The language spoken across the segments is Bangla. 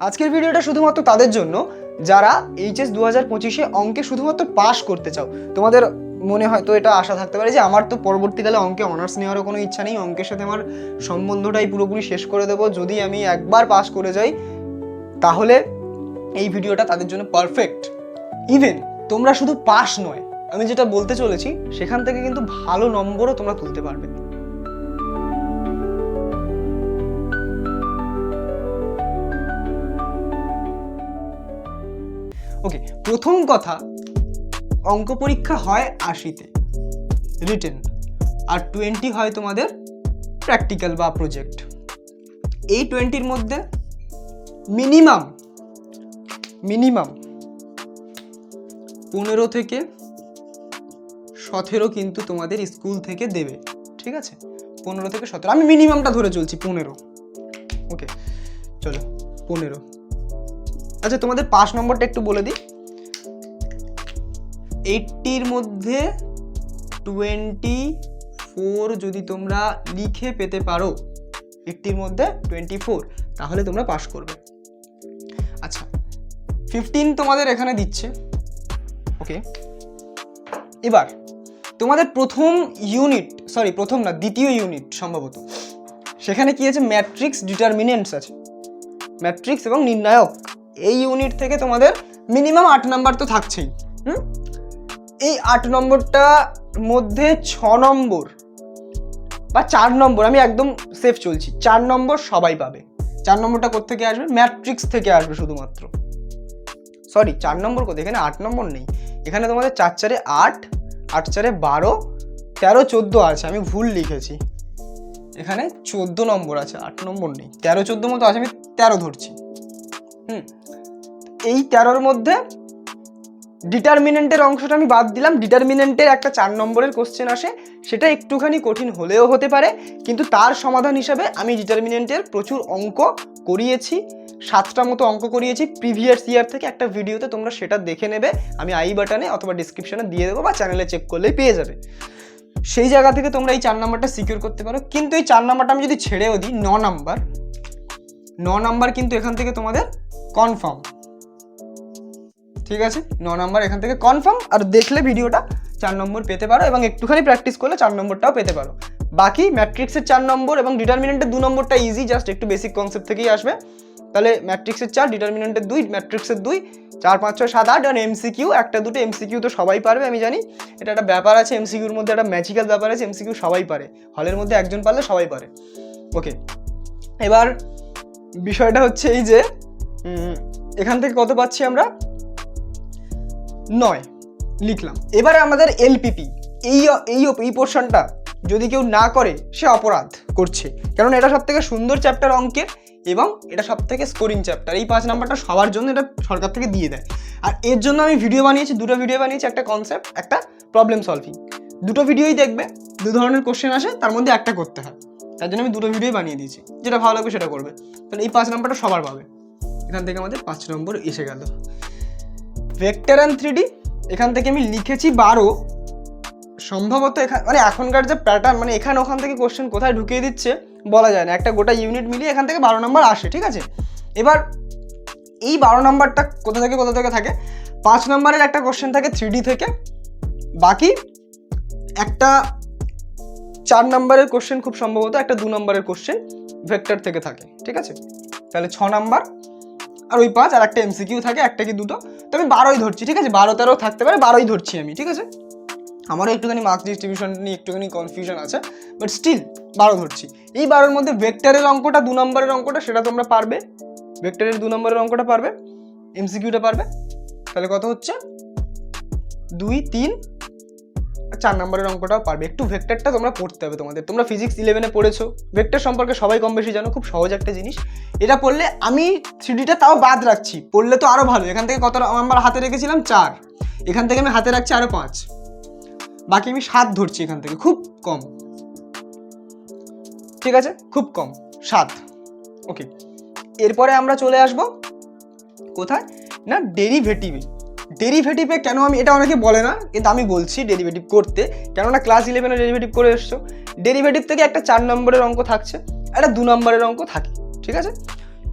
আজকের ভিডিওটা শুধুমাত্র তাদের জন্য। যারা এইচএস দু হাজার পঁচিশে অঙ্কে শুধুমাত্র পাশ করতে চাও, তোমাদের মনে হয়তো এটা আশা থাকতে পারে যে আমার তো পরবর্তীকালে অঙ্কে অনার্স নেওয়ারও কোনো ইচ্ছা নেই। অঙ্কের সাথে আমার সম্বন্ধটাই পুরোপুরি শেষ করে দেবো। যদি আমি একবার পাশ করে যাই, তাহলে এই ভিডিওটা তাদের জন্য পারফেক্ট ইভেন তোমরা শুধু পাশ নয়, আমি যেটা বলতে চলেছি, সেখান থেকে কিন্তু ভালো নম্বরও তোমরা তুলতে পারবে। প্রথম কথা, অঙ্ক পরীক্ষা হয় আশিতে রিটেন আর টোয়েন্টি হয় তোমাদের প্র্যাকটিক্যাল বা প্রজেক্ট এই টোয়েন্টির মধ্যে মিনিমাম মিনিমাম পনেরো থেকে সতেরো কিন্তু তোমাদের স্কুল থেকে দেবে, ঠিক আছে? পনেরো থেকে সতেরো, আমি মিনিমামটা ধরে চলছি, পনেরো। ওকে চলো, পনেরো। আচ্ছা তোমাদের পাঁচ নম্বরটা একটু বলে দিই। এইটটির মধ্যে টোয়েন্টি ফোর যদি তোমরা লিখে পেতে পারো, এইটটির মধ্যে টোয়েন্টি ফোর তাহলে তোমরা পাস করবে। আচ্ছা ফিফটিন তোমাদের এখানে দিচ্ছে। ওকে। এবার, তোমাদের প্রথম ইউনিট সরি প্রথম না, দ্বিতীয় ইউনিট সম্ভবত। সেখানে কি আছে? ম্যাট্রিক্স ডিটারমিনেন্টস আছে। ম্যাট্রিক্স এবং নির্ণায়ক। এই ইউনিট থেকে তোমাদের মিনিমাম আট নাম্বার তো থাকছেই। হুম? এই আট নম্বরটা মধ্যে ছ নম্বর বা চার নম্বর, আমি একদম সেফ চলছি। চার নম্বর সবাই পাবে। চার নম্বরটা কোথেকে আসবে? ম্যাট্রিক্স থেকে আসবে শুধুমাত্র। সরি চার নম্বর কোথায়? এখানে আট নম্বর নেই। এখানে তোমাদের চার চারে আট আট চারে বারো, তেরো, চোদ্দ আছে। আমি ভুল লিখেছি। এখানে চোদ্দ নম্বর আছে, আট নম্বর নেই। তেরো, চোদ্দ মতো আছে, আমি তেরো ধরছি। হুম। এই তেরোর মধ্যে ডিটারমিনেন্টের অংশটা আমি বাদ দিলাম। ডিটারমিনেন্টের একটা চার নম্বরের কোশ্চেন আসে। সেটা একটুখানি কঠিন হলেও হতে পারে, কিন্তু তার সমাধান হিসাবে আমি ডিটারমিনেন্টের প্রচুর অঙ্ক করিয়েছি। সাতটা মতো অঙ্ক করিয়েছি। প্রিভিয়াস ইয়ার থেকে একটা ভিডিওতে তোমরা সেটা দেখে নেবে। আমি আই বাটনে অথবা ডিসক্রিপশনে দিয়ে দেবো বা চ্যানেলে চেক করলেই পেয়ে যাবে। সেই জায়গা থেকে তোমরা এই চার নাম্বারটা সিকিউর করতে পারো। কিন্তু এই চার নাম্বারটা আমি যদি ছেড়েও দিই, ন নাম্বার ন নাম্বার কিন্তু এখান থেকে তোমাদের কনফার্ম ঠিক আছে? ন নম্বর এখান থেকে কনফার্ম আর দেখলে ভিডিওটা চার নম্বর পেতে পারো এবং একটুখানি প্র্যাকটিস করলে চার নম্বরটাও পেতে পারো। বাকি ম্যাট্রিক্সের চার নম্বর এবং ডিটারমিনেন্টের দু নম্বরটা ইজি জাস্ট একটু বেসিক কনসেপ্ট থেকেই আসবে। তাহলে ম্যাট্রিক্সের চার ডিটারমিনেন্টের দুই ম্যাট্রিক্সের দুই, চার, পাঁচ, ছয়, সাত, আট আর এমসিকিউ একটা, দুটো এমসিকিউ তো সবাই পারবে, আমি জানি। এটা একটা ব্যাপার আছে এমসিকিউর মধ্যে একটা ম্যাজিক্যাল ব্যাপার আছে এমসিকিউ সবাই পারে। হলের মধ্যে একজন পারলে সবাই পারে। ওকে এবার বিষয়টা হচ্ছে এই যে এখান থেকে কত পাচ্ছি আমরা? নয়, লিখলাম। এবারে আমাদের এলপিপি এই এই এই পোর্শনটা যদি কেউ না করে, সে অপরাধ করছে। কারণ এটা সব থেকে সুন্দর চ্যাপ্টার অঙ্কের এবং এটা সব থেকে স্কোরিং চ্যাপ্টার এই পাঁচ নাম্বারটা সবার জন্য এটা সরকার থেকে দিয়ে দেয়। আর এর জন্য আমি ভিডিও বানিয়েছি, দুটো ভিডিও বানিয়েছি, একটা কনসেপ্ট একটা প্রবলেম সলভিং দুটো ভিডিওই দেখবে, দু ধরনের কোশ্চেন আসে, তার মধ্যে একটা করতে হয়। তার জন্য আমি দুটো ভিডিওই বানিয়ে দিয়েছি। যেটা ভালো লাগবে সেটা করবে। তাহলে এই পাঁচ নাম্বারটা সবার পাবে। এখান থেকে আমাদের পাঁচ নম্বর এসে গেল। ভেক্টর অ্যান্ড থ্রি ডি এখান থেকে আমি লিখেছি বারো। সম্ভবত এখানে মানে এখনকার যে প্যাটার্ন মানে এখানে ওখান থেকে কোশ্চেন কোথায় ঢুকিয়ে দিচ্ছে, বলা যায় না। একটা গোটা ইউনিট মিলিয়ে এখান থেকে বারো নম্বর আসে, ঠিক আছে? এবার এই বারো নম্বরটা কোথা থেকে কোথা থেকে থাকে? পাঁচ নম্বরের একটা কোশ্চেন থাকে থ্রি থেকে। বাকি একটা চার নম্বরের কোশ্চেন খুব সম্ভবত একটা দু নম্বরের কোশ্চেন ভেক্টর থেকে থাকে, ঠিক আছে? তাহলে ছ নাম্বার আর ওই পাঁচ আর একটা এমসিকিউ থাকে, একটা কি দুটো। তো আমি বারোই ধরছি, ঠিক আছে? বারো তেরো থাকতে পারে, বারোই ধরছি আমি, ঠিক আছে? আমারও একটুখানি মার্কস ডিস্ট্রিবিউশন নিয়ে একটুখানি কনফিউশন আছে বাট স্টিল বারো ধরছি। এই বারোর মধ্যে ভেক্টরের অঙ্কটা, দু নম্বরের অঙ্কটা, সেটা তোমরা পারবে। ভেক্টরের দু নম্বরের অঙ্কটা পারবে এমসিকিউটা পারবে। তাহলে কত হচ্ছে? দুই, তিন চার নম্বরের অঙ্কটাও পারবে। একটু ভেক্টরটা তোমরা পড়তে হবে তোমাদের। তোমরা ফিজিক্স ইলেভেনে পড়েছো। ভেক্টর সম্পর্কে সবাই কম বেশি জানো, খুব সহজ একটা জিনিস। এটা পড়লে আমি থ্রিডিটা তাও বাদ রাখছি। পড়লে তো আরও ভালো। এখান থেকে কত নাম্বার হাতে রেখেছিলাম? চার। এখান থেকে আমি হাতে রাখছি আরও পাঁচ। বাকি আমি সাত ধরছি এখান থেকে। খুব কম। ঠিক আছে? খুব কম। সাত। ওকে এরপরে আমরা চলে আসব। কোথায়? না ডেরিভেটিভে ডেরিভেটিভে কেন আমি, এটা অনেকে বলে না, কিন্তু আমি বলছি ডেরিভেটিভ করতে। কেননা ক্লাস ইলেভেনে ডেরিভেটিভ করে এসছো। ডেরিভেটিভ থেকে একটা চার নম্বরের অঙ্ক থাকছে, একটা দু নম্বরের অঙ্ক থাকে, ঠিক আছে?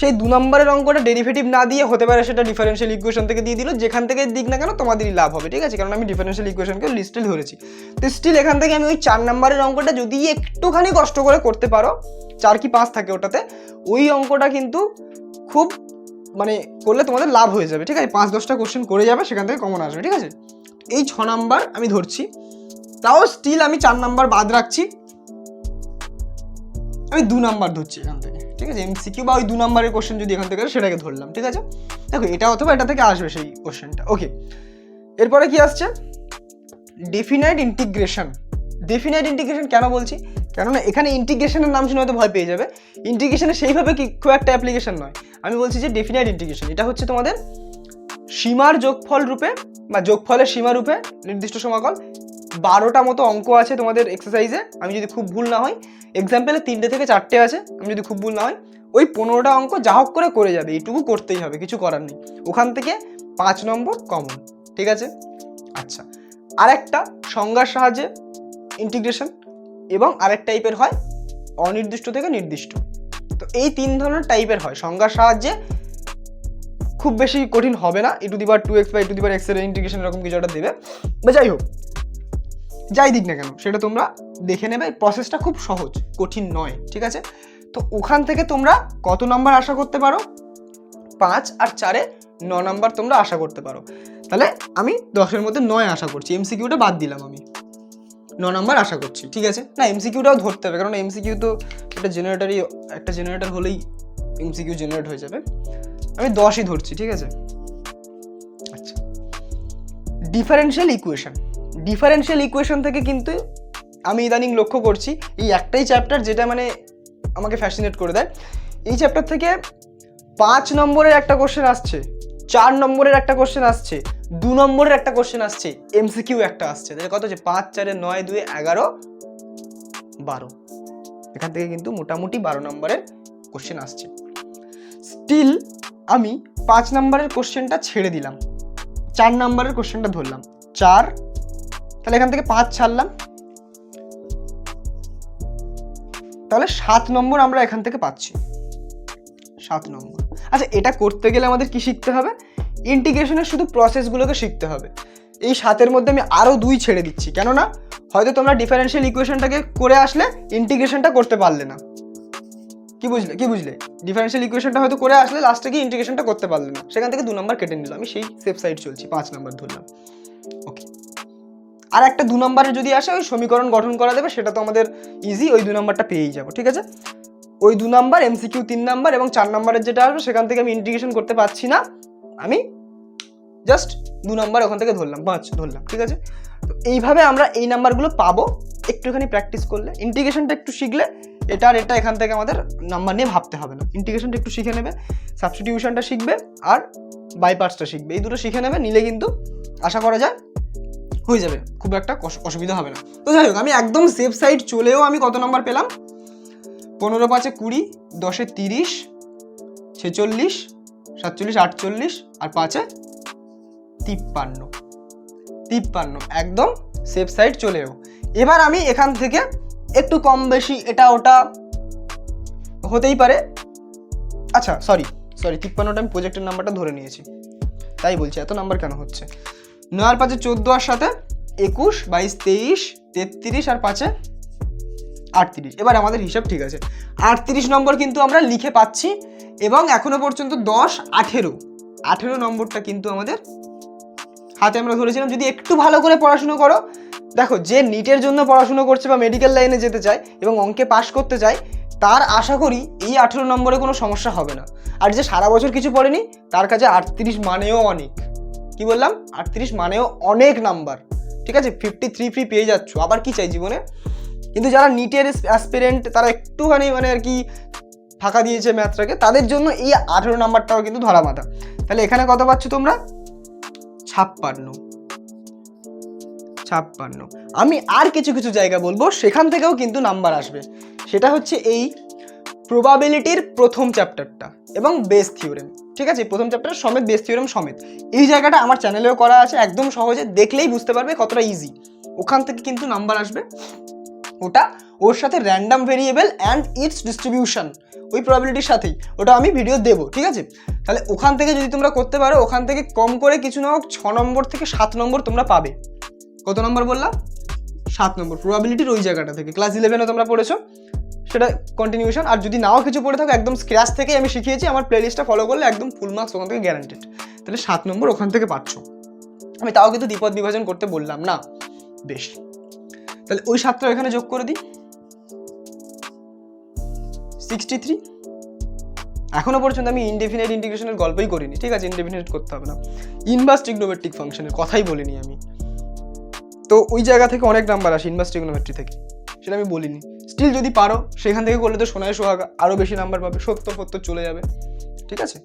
সেই দু নম্বরের অঙ্কটা ডেরিভেটিভ না দিয়ে হতে পারে সেটা ডিফারেন্সিয়াল ইকুয়েশন থেকে দিয়ে দিল, যেখান থেকে দিক না কেন তোমাদেরই লাভ হবে, ঠিক আছে? কারণ আমি ডিফারেন্সিয়াল ইকুয়েশনকে লিস্টে ধরেছি। তো স্টিল এখান থেকে আমি ওই চার নম্বরের অঙ্কটা যদি একটুখানি কষ্ট করে করতে পারো, চার কি পাঁচ থাকে ওটাতে, ওই অঙ্কটা কিন্তু খুব মানে করলে তোমাদের লাভ হয়ে যাবে, ঠিক আছে? পাঁচ, দশটা কোশ্চেন করে যাবে, সেখান থেকে কমন আসবে, ঠিক আছে? এই ছ নাম্বার আমি ধরছি। তাও স্টিল আমি চার নাম্বার বাদ রাখছি। আমি দু নাম্বার ধরছি এখান থেকে, ঠিক আছে? এমসিকিউ বা ওই দু নাম্বারের কোশ্চেন যদি এখান থেকে সেটাকে ধরলাম, ঠিক আছে? দেখো, এটা অথবা এটা থেকে আসবে সেই কোশ্চেনটা ওকে এরপরে কি আসছে? ডেফিনাইট ইন্টিগ্রেশন ডেফিনাইট ইন্টিগ্রেশন কেন বলছি? কেননা এখানে ইন্টিগ্রেশনের নাম শুনে হয়তো ভয় পেয়ে যাবে। ইন্টিগ্রেশনে সেইভাবে কি খুব একটা অ্যাপ্লিকেশন নয়। আমি বলছি যে ডেফিনাইট ইন্টিগ্রেশন এটা হচ্ছে তোমাদের সীমার যোগফল রূপে বা যোগফলের সীমা রূপে নির্দিষ্ট সমাকল। বারোটা মতো অঙ্ক আছে তোমাদের এক্সারসাইজে আমি যদি খুব ভুল না হয় এক্সাম্পলে তিনটে থেকে চারটে আছে, আমি যদি খুব ভুল না হয় ওই পনেরোটা অঙ্ক যা হোক করে করে যাবে, এইটুকু করতেই হবে, কিছু করার নেই। ওখান থেকে পাঁচ নম্বর কমন ঠিক আছে? আচ্ছা আরেকটা সংজ্ঞার সাহায্যে ইন্টিগ্রেশন এবং আরেক টাইপের হয় অনির্দিষ্ট থেকে নির্দিষ্ট। তো এই তিন ধরনের টাইপের হয়। সংজ্ঞার সাহায্যে খুব বেশি কঠিন হবে না। E to the power two x বা ই টু দিবার এক্সের ইন্টিগ্রেশন এরকম কিছু একটা দেবে। বা যাই হোক, যাই দিক না কেন, সেটা তোমরা দেখে নেবে। প্রসেসটা খুব সহজ, কঠিন নয়, ঠিক আছে? তো ওখান থেকে তোমরা কত নাম্বার আশা করতে পারো? পাঁচ আর চারে ন নাম্বার তোমরা আশা করতে পারো। তাহলে আমি দশের মধ্যে নয় আশা করছি। এমসিকিউটা বাদ দিলাম আমি। ন নাম্বার আশা করছি, ঠিক আছে? না এমসিকিউটাও ধরতে হবে, কারণ এমসিকিউ তো একটা জেনারেটারই একটা জেনারেটার হলেই এমসিকিউ জেনারেট হয়ে যাবে। আমি দশই ধরছি, ঠিক আছে? আচ্ছা। ডিফারেন্সিয়াল ইকুয়েশন ডিফারেন্সিয়াল ইকুয়েশন থেকে কিন্তু আমি ইদানিং লক্ষ্য করছি, এই একটাই চ্যাপ্টার যেটা মানে আমাকে ফ্যাসিনেট করে দেয়। এই চ্যাপ্টার থেকে পাঁচ নম্বরের একটা কোশ্চেন আসছে, চার নম্বরের একটা কোশ্চেন আসছে দু নম্বরের একটা কোশ্চেন আসছে এমসিকিউ একটা আসছে। তাহলে কত হচ্ছে? পাঁচ, চারে নয় দুই এগারো, বারো। এখান থেকে কিন্তু মোটামুটি বারো নম্বরের কোশ্চেন আসছে। স্টিল আমি পাঁচ নম্বরের কোশ্চেনটা ছেড়ে দিলাম। চার নম্বরের কোশ্চেনটা ধরলাম। চার, তাহলে এখান থেকে পাঁচ ছাড়লাম। তাহলে সাত নম্বর আমরা এখান থেকে পাচ্ছি। সাত নম্বর। আচ্ছা এটা করতে গেলে আমাদের কি শিখতে হবে? ইন্টিগ্রেশনের শুধু প্রসেসগুলোকে শিখতে হবে। এই সাতের মধ্যে আমি আরও দুই ছেড়ে দিচ্ছি, কেননা হয়তো তোমরা ডিফারেন্সিয়াল ইকুয়েশনটাকে করে আসলে ইন্টিগ্রেশনটা করতে পারলে না। কি বুঝলে? কি বুঝলে? ডিফারেন্সিয়াল ইকুয়েশনটা হয়তো করে আসলে লাস্টে গিয়ে ইন্টিগ্রেশনটা করতে পারলে না। সেখান থেকে দু নম্বর কেটে নিলাম। আমি সেই সেফ সাইড চলছি, পাঁচ নম্বর ধরলাম। ওকে আর একটা দু নম্বরে যদি আসে, ওই সমীকরণ গঠন করা যাবে সেটা তো আমাদের ইজি ওই দু নম্বরটা পেয়েই যাব, ঠিক আছে? ওই দু নম্বর এমসিকিউ তিন নম্বর এবং চার নাম্বারের যেটা আসবে, সেখান থেকে আমি ইন্টিগ্রেশন করতে পারছি না। আমি জাস্ট দু নম্বর ওখান থেকে ধরলাম, পাঁচ ধরলাম, ঠিক আছে? তো এইভাবে আমরা এই নাম্বারগুলো পাবো, একটুখানি প্র্যাকটিস করলে। ইন্টিগ্রেশনটা একটু শিখলে এটা আর এটা এখান থেকে আমাদের নাম্বার নিয়ে ভাবতে হবে না। ইন্টিগ্রেশনটা একটু শিখে নেবে সাবস্টিটিউশনটা শিখবে আর বাইপার্সটা শিখবে। এই দুটো শিখে নেবে, নিলে কিন্তু আশা করা যায় হয়ে যাবে। খুব একটা অসুবিধা হবে না। তো যাই হোক, আমি একদম সেফ সাইড চলেও আমি কত নাম্বার পেলাম? পনেরো পাঁচে কুড়ি, দশে তিরিশ, ছেচল্লিশ সাতচল্লিশ, আটচল্লিশ আর পাঁচে তিপ্পান্ন। তিপ্পান্ন, একদম সেফ সাইড চলেও এবার আমি এখান থেকে একটু কম বেশি এটা ওটা হতেই পারে। আচ্ছা সরি সরি তিপ্পান্নটা আমি প্রজেক্টের নাম্বারটা ধরে নিয়েছি। তাই বলছি, এত নাম্বার কেন হচ্ছে? নয় আর পাঁচে চোদ্দ আর সাথে একুশ, বাইশ, তেইশ, তেত্রিশ আর পাঁচে আটত্রিশ। এবার আমাদের হিসাব ঠিক আছে। আটত্রিশ নম্বর কিন্তু আমরা লিখে পাচ্ছি এবং এখনও পর্যন্ত দশ আঠেরো। আঠেরো নম্বরটা কিন্তু আমাদের হাতে আমরা ধরেছিলাম। যদি একটু ভালো করে পড়াশুনো করো, দেখো যে নিটের জন্য পড়াশুনো করছে বা মেডিকেল লাইনে যেতে চায় এবং অঙ্কে পাশ করতে চায়, তার আশা করি এই আঠেরো নম্বরে কোনো সমস্যা হবে না। আর যে সারা বছর কিছু পড়েনি, তার কাছে আটত্রিশ মানেও অনেক। কি বললাম? আটত্রিশ মানেও অনেক নাম্বার। ঠিক আছে? ফিফটি থ্রি ফ্রি পেয়ে যাচ্ছ। আবার কি চাই জীবনে? কিন্তু যারা নিটের অ্যাসপিরেন্ট তারা একটুখানি মানে আর কি ফাঁকা দিয়েছে ম্যাথটাকে, তাদের জন্য এই আঠেরো নাম্বারটাও কিন্তু ধরা মাথা তাহলে এখানে কত পাচ্ছ তোমরা? ছাপ্পান্ন। ছাপ্পান্ন। আমি আর কিছু কিছু জায়গা বলব, সেখান থেকেও কিন্তু নাম্বার আসবে। সেটা হচ্ছে এই প্রবাবিলিটির প্রথম চ্যাপ্টারটা এবং বেস থিওরেম ঠিক আছে? প্রথম চ্যাপ্টার সমেত বেস থিওরেম সমেত। এই জায়গাটা আমার চ্যানেলেও করা আছে, একদম সহজে দেখলেই বুঝতে পারবে কতটা ইজি ওখান থেকে কিন্তু নাম্বার আসবে। ওটা ওর সাথে random variable and its distribution ওই প্রবাবিলিটির সাথেই। ওটা আমি ভিডিও দেবো, ঠিক আছে? তাহলে ওখান থেকে যদি তোমরা করতে পারো, ওখান থেকে কম করে কিছু না হোক, ছ নম্বর থেকে সাত নম্বর তোমরা পাবে। কত নম্বর বললাম? সাত নম্বর। প্রবাবিলিটির ওই জায়গাটা থেকে। ক্লাস ইলেভেনে তোমরা পড়েছো। সেটা কন্টিনিউশন আর যদি নাও কিছু পড়ে থাকো, একদম স্ক্র্যাচ থেকেই আমি শিখিয়েছি, আমার প্লেলিস্টটা ফলো করলে একদম ফুল মার্কস ওখান থেকে গ্যারান্টেড তাহলে সাত নম্বর ওখান থেকে পাচ্ছ। আমি তাও কিন্তু দ্বিপদ বিভাজন করতে বললাম না। বেশ। তাহলে ওই সাতটা এখানে যোগ করে দিই। সিক্সটি থ্রি এখনও পর্যন্ত আমি ইনডেফিনাইট ইন্টিগ্রেশনের গল্পই করিনি, ঠিক আছে? ইনডেফিনাইট করতে হবে না। ইনভার্স ট্রিগনোমেট্রিক ফাংশনের কথাই বলিনি আমি। তো ওই জায়গা থেকে অনেক নাম্বার আসে ইনভার্স ট্রিগনোমেট্রি থেকে। সেটা আমি বলিনি। স্টিল যদি পারো, সেখান থেকে করলে তো সোনায় সোহাগা আরও বেশি নাম্বার পাবে, সত্তর সত্তর চলে যাবে। ঠিক আছে?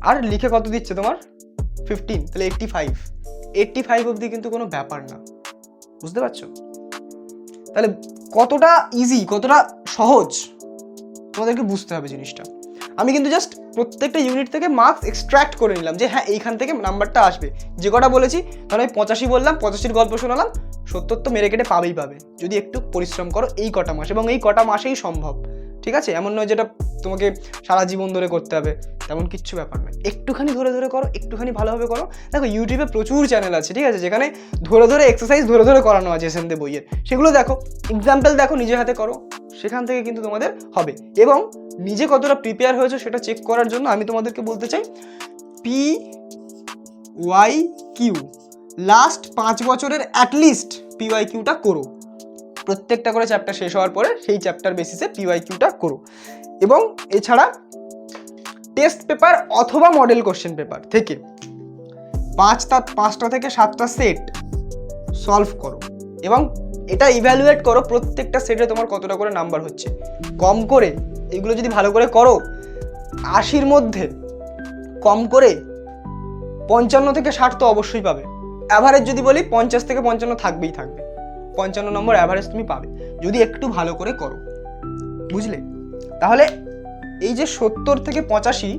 আর লিখে কত দিচ্ছে তোমার? ফিফটিন তাহলে এইট্টি ফাইভ এইট্টি ফাইভ অবধি কিন্তু কোনো ব্যাপার না। বুঝতে পারছ? তাহলে কতটা ইজি কতটা সহজ তোমাদেরকে বুঝতে হবে জিনিসটা। আমি কিন্তু জাস্ট প্রত্যেকটা ইউনিট থেকে মার্কস এক্সট্র্যাক্ট করে নিলাম যে হ্যাঁ এইখান থেকে নাম্বারটা আসবে। যে কটা বলেছি, ধরো আমি পঁচাশি বললাম, পঁচাশির গল্প শোনালাম, সত্তর তো মেরে কেটে পাবেই পাবে। যদি একটু পরিশ্রম করো, এই কটা মাস, এবং এই কটা মাসেই সম্ভব। ঠিক আছে? এমন নয় যেটা তোমাকে সারা জীবন ধরে করতে হবে, তেমন কিচ্ছু ব্যাপার নয়। একটুখানি ধরে ধরে করো, একটুখানি ভালোভাবে করো। দেখো ইউটিউবে প্রচুর চ্যানেল আছে, ঠিক আছে? যেখানে ধরে ধরে এক্সারসাইজ ধরে ধরে করানো আছে এসেনদে বইয়ের। সেগুলো দেখো এক্সাম্পল দেখো নিজে হাতে করো, সেখান থেকে কিন্তু তোমাদের হবে। এবং নিজে কতটা প্রিপেয়ার হয়েছে সেটা চেক করার জন্য আমি তোমাদেরকে বলতে চাই পি ওয়াই কিউ লাস্ট পাঁচ বছরের অ্যাটলিস্ট পিওয়াই কিউটা করো। প্রত্যেকটা করে চ্যাপ্টার শেষ হওয়ার পরে সেই চ্যাপ্টার বেসিসে পিওয়াই কিউটা করো। এবং এছাড়া টেস্ট পেপার অথবা মডেল কোশ্চেন পেপার থেকে পাঁচটা পাঁচটা থেকে সাতটা সেট সলভ করো। এবং এটা ইভ্যালুয়েট করো প্রত্যেকটা সেটে তোমার কতটা করে নাম্বার হচ্ছে। কম করে এগুলো যদি ভালো করে করো, আশির মধ্যে কম করে পঞ্চান্ন থেকে ষাট তো অবশ্যই পাবে। অ্যাভারেজ যদি বলি পঞ্চাশ থেকে পঞ্চান্ন থাকবেই থাকবে। পঞ্চান্ন নম্বর অ্যাভারেজ তুমি পাবে। যদি একটু ভালো করে করো। বুঝলে? তাহলে এই যে সত্তর থেকে পঁচাশি,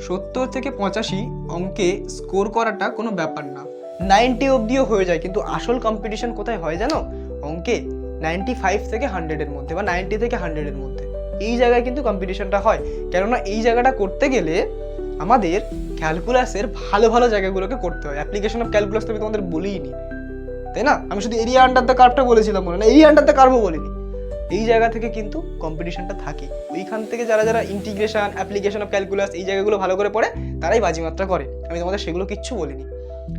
সত্তর থেকে পঁচাশি অঙ্কে স্কোর করাটা কোনো ব্যাপার না। নাইনটি অবধিও হয়ে যায়, কিন্তু আসল কম্পিটিশন কোথায় হয় জানো? অঙ্কে নাইনটি ফাইভ থেকে হান্ড্রেডের মধ্যে বা নাইনটি থেকে হান্ড্রেডের মধ্যে। এই জায়গায় কিন্তু কম্পিটিশনটা হয়। কেননা এই জায়গাটা করতে গেলে আমাদের ক্যালকুলাসের ভালো ভালো জায়গাগুলোকে করতে হয়। অ্যাপ্লিকেশন অফ ক্যালকুলাস তো আমি তোমাদের বলিনি তাই না? আমি শুধু এরিয়া আন্ডার দ্য কার্ভটা বলেছিলাম মনে না এরিয়া আন্ডার দ্য কার্ভও বলিনি। এই জায়গা থেকে কিন্তু কম্পিটিশনটা থাকে। ওইখান থেকে যারা যারা ইন্টিগ্রেশন অ্যাপ্লিকেশন অফ ক্যালকুলাস এই জায়গাগুলো ভালো করে পড়ে, তারাই বাজিমাত্রা করে। আমি তোমাদের সেগুলো কিচ্ছু বলিনি।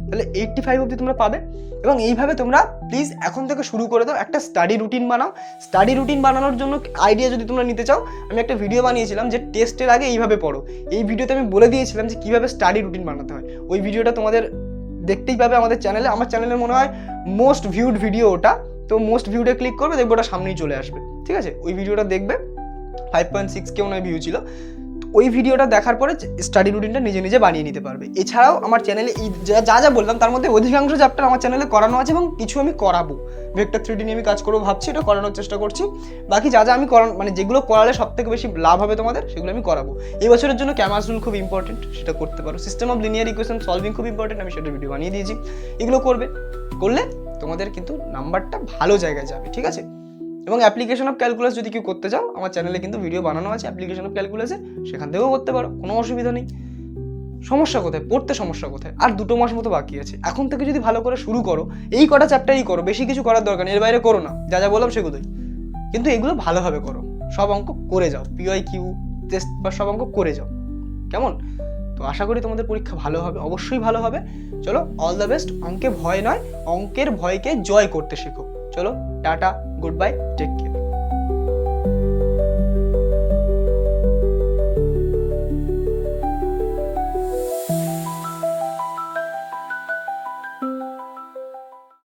তাহলে এইটটি ফাইভ অবধি তোমরা পাবে এবং এইভাবে তোমরা প্লিজ এখন থেকে শুরু করে দাও একটা স্টাডি রুটিন বানাও। স্টাডি রুটিন বানানোর জন্য আইডিয়া যদি তোমরা নিতে চাও, আমি একটা ভিডিও বানিয়েছিলাম যে টেস্টের আগে এইভাবে পড়ো। এই ভিডিওতে আমি বলে দিয়েছিলাম যে কীভাবে স্টাডি রুটিন বানাতে হয়। ওই ভিডিওটা তোমাদের দেখতেই পাবে আমাদের চ্যানেলে আমার চ্যানেলে মনে হয় মোস্ট ভিউড ভিডিও ওটা। তো মোস্ট ভিউডে ক্লিক করবে, দেখবে ওটা সামনেই চলে আসবে। ঠিক আছে? ওই ভিডিওটা দেখবে। ফাইভ পয়েন্ট সিক্স কেউ নয় ভিউ ছিল। ওই ভিডিওটা দেখার পরে স্টাডি রুটিনটা নিজে নিজে বানিয়ে নিতে পারবে। এছাড়াও আমার চ্যানেলে এই যা- যা বললাম, তার মধ্যে অধিকাংশ চ্যাপ্টার আমার চ্যানেলে করানো আছে এবং কিছু আমি করাবো। ভেক্টর থ্রিডি নিয়ে আমি কাজ করব ভাবছি, এটা করানোর চেষ্টা করছি। বাকি যা যা আমি করান মানে যেগুলো করালে সব থেকে বেশি লাভ হবে তোমাদের, সেগুলো আমি করাবো। এই বছরের জন্য ক্যামাস রুল খুব ইম্পর্টেন্ট সেটা করতে পারো। System of linear equation solving খুব ইম্পর্টেন্ট আমি সেটা ভিডিও বানিয়ে দিয়েছি। এগুলো করবে, করলে তোমাদের কিন্তু নাম্বারটা ভালো জায়গায় যাবে, ঠিক আছে? এবং অ্যাপ্লিকেশন অফ ক্যালকুলাস যদি কেউ করতে চাও, আমার চ্যানেলে কিন্তু ভিডিও বানানো আছে অ্যাপ্লিকেশন অফ ক্যালকুলাসে সেখান থেকেও করতে পারো, কোনো অসুবিধা নেই। সমস্যা কোথায়? পড়তে সমস্যা কোথায়? আর দুটো মাস মতো বাকি আছে। এখন থেকে যদি ভালো করে শুরু করো, এই কটা চ্যাপ্টারই করো, বেশি কিছু করার দরকার নেই, এর বাইরে করো না। যা যা বললাম সেগুলোই। কিন্তু এগুলো ভালোভাবে করো। সব অঙ্ক করে যাও। পিওয়াই কিউ টেস্ট বা সব অঙ্ক করে যাও। কেমন? তো আশা করি তোমাদের পরীক্ষা ভালো হবে, অবশ্যই ভালো হবে। চলো অল দ্য বেস্ট অঙ্কে ভয় নয়, অঙ্কের ভয়কে জয় করতে শেখো। চলো tata good bye take care